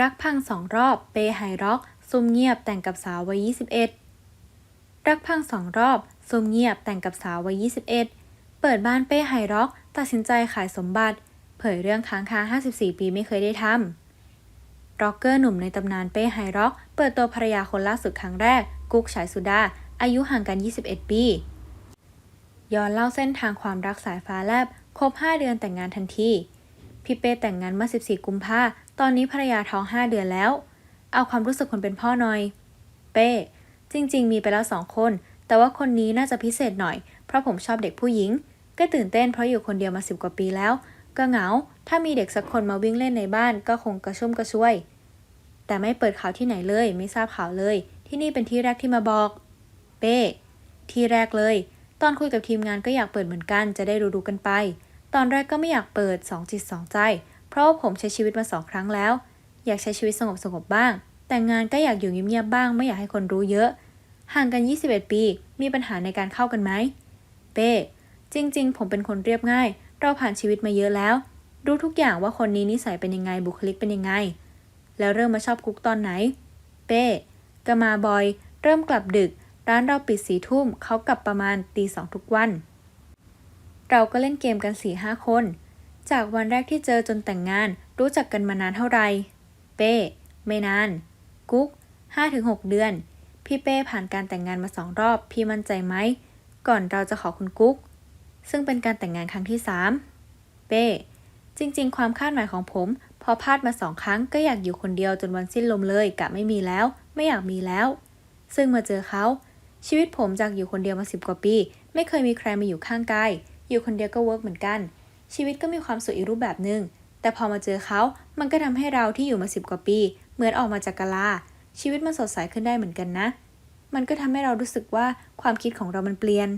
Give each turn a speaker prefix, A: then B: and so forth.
A: รักพังสองรอบ เปไฮร็อก ซุ่มเงียบแต่งกับสาววัย 21 รักพังสองรอบ ซุ่มเงียบแต่งกับสาววัย 21 เปิดบ้านเป้ไฮร็อก ตัดสินใจขายสมบัติ เผยเรื่องค้างคา 54 ปีไม่เคยได้ทำร็อกเกอร์หนุ่มในตำนานเป้ไฮร็อก เปิดตัวภรรยาคนล่าสุดครั้งแรก กุ๊กฉายสุดา อายุห่างกัน 21 ปี ย้อนเล่าเส้นทางความรักสายฟ้าแลบ ครบ 5 เดือนแต่งงานทันที พี่เป้แต่งงานเมื่อ 14 กุมภาตอนนี้ภรรยาท้อง 5 เดือนแล้ว เอาความรู้สึกคนเป็นพ่อหน่อย เป้ จริง ๆ มีไปแล้วสองคน แต่ว่าคนนี้น่าจะพิเศษหน่อย เพราะผมชอบเด็กผู้หญิง ก็ตื่นเต้นเพราะอยู่คนเดียวมาสิบกว่าปีแล้ว ก็เหงา ถ้ามีเด็กสักคนมาวิ่งเล่นในบ้านก็คงกระชุ่มกระชวย แต่ไม่เปิดข่าวที่ไหนเลย ไม่ทราบข่าวเลย ที่นี่เป็นที่แรกที่มาบอก เป้ ที่แรกเลย ตอนคุยกับทีมงานก็อยากเปิดเหมือนกัน จะได้รู้ๆกันไป ตอนแรกก็ไม่อยากเปิดสองจิตสองใจ เพราะาผมใช้ชีวิตมาสองครั้งแล้ว อยากใช้ชีวิตสงบสงบบ้าง แต่งานก็อยากอยู่เงียบๆบ้าง ไม่อยากให้คนรู้เยอะ ห่างกัน 21 ปี มีปัญหาในการเข้ากันไหม เป้ จริง ๆ ผมเป็นคนเรียบง่าย เราผ่านชีวิตมาเยอะแล้ว รู้ทุกอย่างว่าคนนี้นิสัยเป็นยังไง บุคลิกเป็นยังไง แล้วเริ่มมาชอบกุ๊กตอนไหน เป้ก็มาบอย เริ่มกลับดึก ร้านเราปิดสี่ทุ่ม เขากลับประมาณตีสองทุกวัน เราก็เล่นเกมกันสี่ห้าคน จากวันแรกที่เจอจนแต่งงาน รู้จักกันมานานเท่าไหร่ เป้ ไม่นาน กุ๊กห้าถึงหกเดือน พี่เป้ผ่านการแต่งงานมาสองรอบ พี่มั่นใจไหม ก่อนเราจะขอคุณกุ๊ก ซึ่งเป็นการแต่งงานครั้งที่สามเป้ จริง ๆ ความคาดหมายของผม พอพลาดมาสองครั้งก็อยากอยู่คนเดียวจนวันสิ้นลมเลยกะไม่มีแล้ว ไม่อยากมีแล้ว ซึ่งมาเจอเขาชีวิตผมจากอยู่คนเดียวมาสิบกว่าปี ไม่เคยมีใครมาอยู่ข้างกาย อยู่คนเดียวก็เวิร์กเหมือนกัน ชีวิตก็มีความสุขอีกรูปแบบหนึ่ง แต่พอมาเจอเขา มันก็ทำให้เราที่อยู่มาสิบกว่าปี เหมือนออกมาจากกะลา ชีวิตมันสดใสขึ้นได้เหมือนกันนะ มันก็ทำให้เรารู้สึกว่าความคิดของเรามันเปลี่ยน